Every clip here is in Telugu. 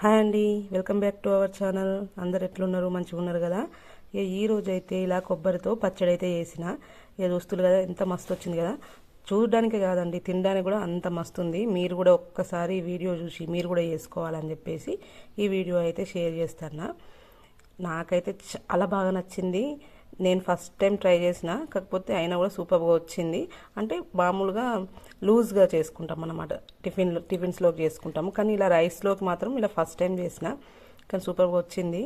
హాయ్ అండి welcome back to our channel. అందరు ఎట్లున్నారు? మంచిగా ఉన్నారు కదా? ఇక ఈ రోజు అయితే ఇలా కొబ్బరితో పచ్చడి అయితే చేసిన. ఇక దోస్తులు కదా ఎంత మస్తు వచ్చింది కదా? చూడడానికి కాదండి తినడానికి కూడా అంత మస్తు ఉంది. మీరు కూడా ఒక్కసారి వీడియో చూసి మీరు కూడా చేసుకోవాలని చెప్పేసి ఈ వీడియో అయితే షేర్ చేస్తాను నాకైతే చాలా బాగా నచ్చింది. నేను ఫస్ట్ టైం ట్రై చేసిన కాకపోతే అయినా కూడా సూపర్గా వచ్చింది. అంటే మామూలుగా లూజ్గా చేసుకుంటాం అన్నమాట. టిఫిన్ టిఫిన్స్లోకి చేసుకుంటాము. కానీ ఇలా రైస్లోకి మాత్రం ఇలా ఫస్ట్ టైం చేసిన కానీ సూపర్గా వచ్చింది.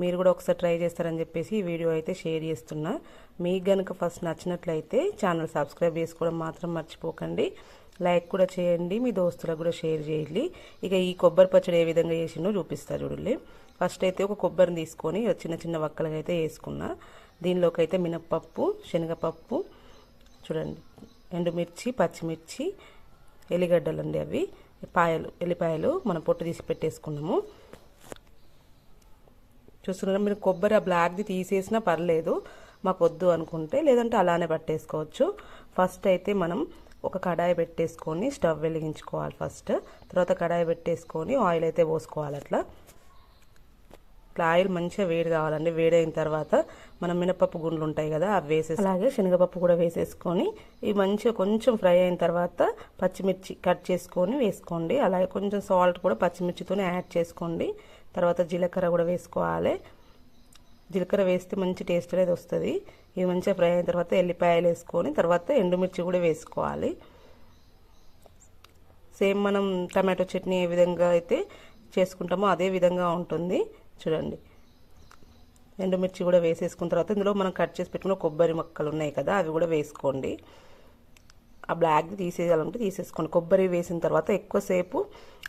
మీరు కూడా ఒకసారి ట్రై చేస్తారని చెప్పేసి ఈ వీడియో అయితే షేర్ చేస్తున్నా. మీకు కనుక ఫస్ట్ నచ్చినట్లయితే ఛానల్ సబ్స్క్రైబ్ చేసుకోవడం మాత్రం మర్చిపోకండి. లైక్ కూడా చేయండి. మీ దోస్తులకు కూడా షేర్ చేయండి. ఇక ఈ కొబ్బరి పచ్చడి ఏ విధంగా చేసిందో చూపిస్తా చూడండి. ఫస్ట్ అయితే ఒక కొబ్బరిని తీసుకొని చిన్న చిన్న వక్కలుగా అయితే వేసుకున్నా. దీనిలోకి అయితే మినప్పప్పు శనగపప్పు చూడండి ఎండుమిర్చి పచ్చిమిర్చి ఎల్లిగడ్డలు అండి అవి. పాయలు ఎల్లిపాయలు మనం పొట్టు తీసి పెట్టేసుకున్నాము. చూస్తున్నారా మీరు కొబ్బరి ఆ బ్లాక్ది తీసేసినా పర్లేదు మాకు వద్దు అనుకుంటే లేదంటే అలానే పట్టేసుకోవచ్చు. ఫస్ట్ అయితే మనం ఒక కడాయి పెట్టేసుకొని స్టవ్ వెలిగించుకోవాలి ఫస్ట్. తర్వాత కడాయి పెట్టేసుకొని ఆయిల్ అయితే పోసుకోవాలి అట్లా. ఇట్లా ఆయిల్ మంచిగా వేడి కావాలండి. వేడైన తర్వాత మనం మినపప్పు గుండ్లు ఉంటాయి కదా అవి వేసేసి అలాగే శనగపప్పు కూడా వేసేసుకొని ఇవి మంచిగా కొంచెం ఫ్రై అయిన తర్వాత పచ్చిమిర్చి కట్ చేసుకొని వేసుకోండి. అలాగే కొంచెం సాల్ట్ కూడా పచ్చిమిర్చితోనే యాడ్ చేసుకోండి. తర్వాత జీలకర్ర కూడా వేసుకోవాలి. జీలకర్ర వేస్తే మంచి టేస్ట్ అనేది వస్తుంది. ఇవి మంచిగా ఫ్రై అయిన తర్వాత ఎల్లిపాయలు వేసుకొని తర్వాత ఎండుమిర్చి కూడా వేసుకోవాలి. సేమ్ మనం టమాటో చట్నీ ఏ విధంగా అయితే చేసుకుంటామో అదే విధంగా ఉంటుంది. చూడండి. ఎండుమిర్చి కూడా వేసేసుకున్న తర్వాత ఇందులో మనం కట్ చేసి పెట్టుకున్న కొబ్బరి మొక్కలు ఉన్నాయి కదా అవి కూడా వేసుకోండి. ఆ బ్లాక్ తీసేయాలంటే తీసేసుకోండి. కొబ్బరి వేసిన తర్వాత ఎక్కువసేపు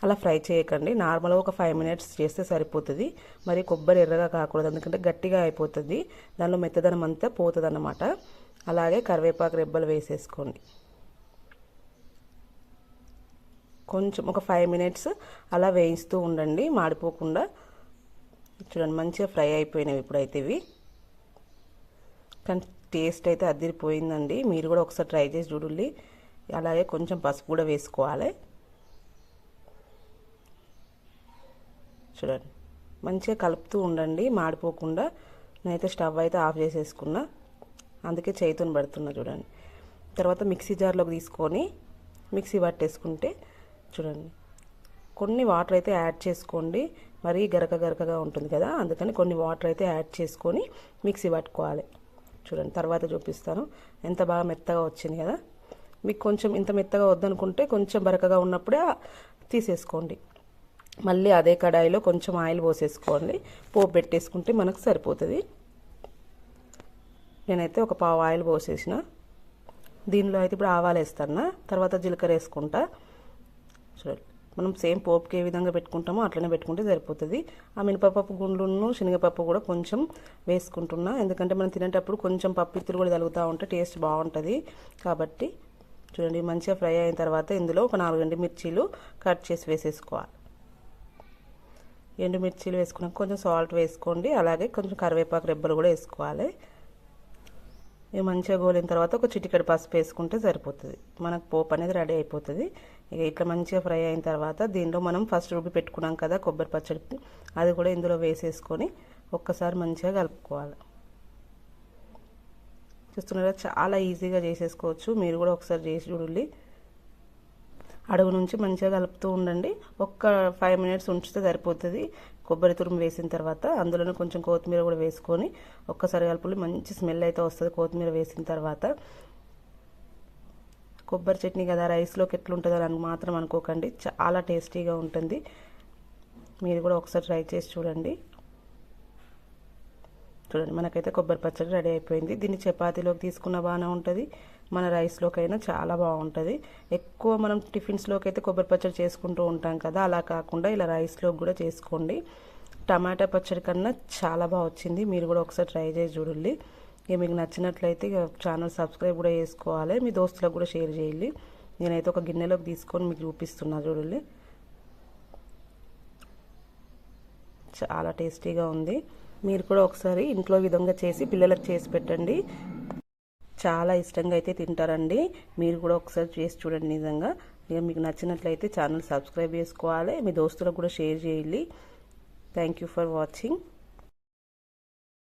అలా ఫ్రై చేయకండి. నార్మల్గా ఒక ఫైవ్ మినిట్స్ చేస్తే సరిపోతుంది. మరి కొబ్బరి ఎర్రగా కాకూడదు ఎందుకంటే గట్టిగా అయిపోతుంది. దానిలో మెత్తదనం అంతా పోతుంది అన్నమాట అలాగే కరివేపాకు రెబ్బలు వేసేసుకోండి. కొంచెం ఒక ఫైవ్ మినిట్స్ అలా వేయిస్తూ ఉండండి. మాడిపోకుండా చూడండి మంచిగా ఫ్రై అయిపోయినవి ఇప్పుడైతే ఇవి. కానీ టేస్ట్ అయితే అదిరిపోయిందండి. మీరు కూడా ఒకసారి ట్రై చేసి చూడండి. అలాగే కొంచెం పసుపు కూడా వేసుకోవాలి. చూడండి మంచిగా కలుపుతూ ఉండండి మాడిపోకుండా. నేనైతే స్టవ్ అయితే ఆఫ్ చేసేసుకున్నా. అందుకే చేతుని పడుతున్నా చూడండి. తర్వాత మిక్సీ జార్లోకి తీసుకొని మిక్సీ పట్టేసుకుంటే చూడండి కొన్ని వాటర్ అయితే యాడ్ చేసుకోండి. మరీ గరక గరకగా ఉంటుంది కదా అందుకని కొన్ని వాటర్ అయితే యాడ్ చేసుకొని మిక్సీ పట్టుకోవాలి. చూడండి తర్వాత చూపిస్తాను. ఎంత బాగా మెత్తగా వచ్చింది కదా. మీకు కొంచెం ఇంత మెత్తగా వద్దనుకుంటే కొంచెం బరకగా ఉన్నప్పుడే తీసేసుకోండి. మళ్ళీ అదే కడాయిలో కొంచెం ఆయిల్ పోసేసుకోండి. పోపు పెట్టేసుకుంటే మనకు సరిపోతుంది. నేనైతే ఒక పావు ఆయిల్ పోసేసిన. దీనిలో అయితే ఇప్పుడు ఆవాలు వేస్తాను. తర్వాత జీలకర్ర వేసుకుంటా. చూడండి. మనం సేమ్ పోపుకి ఏ విధంగా పెట్టుకుంటామో అట్లనే పెట్టుకుంటే సరిపోతుంది. ఆ మినపప్పు గుండ్లను శనగపప్పు కూడా కొంచెం వేసుకుంటున్నా. ఎందుకంటే మనం తినేటప్పుడు కొంచెం పప్పిత్తులు కూడా తగులుతూ ఉంటే టేస్ట్ బాగుంటుంది. కాబట్టి చూడండి మంచిగా ఫ్రై అయిన తర్వాత ఇందులో ఒక నాలుగు ఎండుమిర్చీలు కట్ చేసి వేసేసుకోవాలి. ఎండుమిర్చీలు వేసుకున్నాక కొంచెం సాల్ట్ వేసుకోండి. అలాగే కొంచెం కరివేపాకు రెబ్బలు కూడా వేసుకోవాలి. ఇవి మంచిగా గోలిన తర్వాత ఒక చిటికెడు పసుపు వేసుకుంటే సరిపోతుంది. మనకు పోపు అనేది రెడీ అయిపోతుంది. ఇక ఇట్లా మంచిగా ఫ్రై అయిన తర్వాత దీనిలో మనం ఫస్ట్ రుబ్బి పెట్టుకున్నాం కదా కొబ్బరి పచ్చడి. అది కూడా ఇందులో వేసేసుకొని ఒక్కసారి మంచిగా కలుపుకోవాలి. చూస్తున్నారా? చాలా ఈజీగా చేసేసుకోవచ్చు. మీరు కూడా ఒకసారి చేసి చూడండి. అడుగు నుంచి మంచిగా కలుపుతూ ఉండండి. ఒక్క ఫైవ్ మినిట్స్ ఉంచితే సరిపోతుంది. కొబ్బరి తురుము వేసిన తర్వాత అందులోనే కొంచెం కొత్తిమీర కూడా వేసుకొని ఒక్కసారి కలుపులు మంచి స్మెల్ అయితే వస్తుంది కొత్తిమీర వేసిన తర్వాత. కొబ్బరి చట్నీ కదా రైస్లోకి ఎట్లుంటుందో అని మాత్రం అనుకోకండి. చాలా టేస్టీగా ఉంటుంది. మీరు కూడా ఒకసారి ట్రై చేసి చూడండి. చూడండి మనకైతే కొబ్బరి పచ్చడి రెడీ అయిపోయింది. దీన్ని చపాతీలోకి తీసుకున్న బాగానే ఉంటుంది. మన రైస్లోకి అయినా చాలా బాగుంటుంది. ఎక్కువ మనం టిఫిన్స్లోకి అయితే కొబ్బరి పచ్చడి చేసుకుంటూ ఉంటాం కదా అలా కాకుండా ఇలా రైస్లోకి కూడా చేసుకోండి. టమాటా పచ్చడి కన్నా చాలా బాగా వచ్చింది. మీరు కూడా ఒకసారి ట్రై చేసి చూడండి. ఇక మీకు నచ్చినట్లయితే ఇక ఛానల్ సబ్స్క్రైబ్ కూడా చేసుకోవాలి. మీ దోస్తులకు కూడా షేర్ చేయాలి నేనైతే ఒక గిన్నెలోకి తీసుకొని మీకు చూపిస్తున్నా చూడండి. చాలా టేస్టీగా ఉంది. మీరు కూడా ఒకసారి ఇంట్లో విధంగా చేసి పిల్లలకు చేసి పెట్టండి. చాలా ఇష్టంగా అయితే తింటారండి. మీరు కూడా ఒకసారి చేసి చూడండి నిజంగా. ఇక మీకు నచ్చినట్లయితే ఛానల్ సబ్స్క్రైబ్ చేసుకోవాలి. మీ దోస్తులకు కూడా షేర్ చేయాలి థ్యాంక్ యూ ఫర్ వాచింగ్.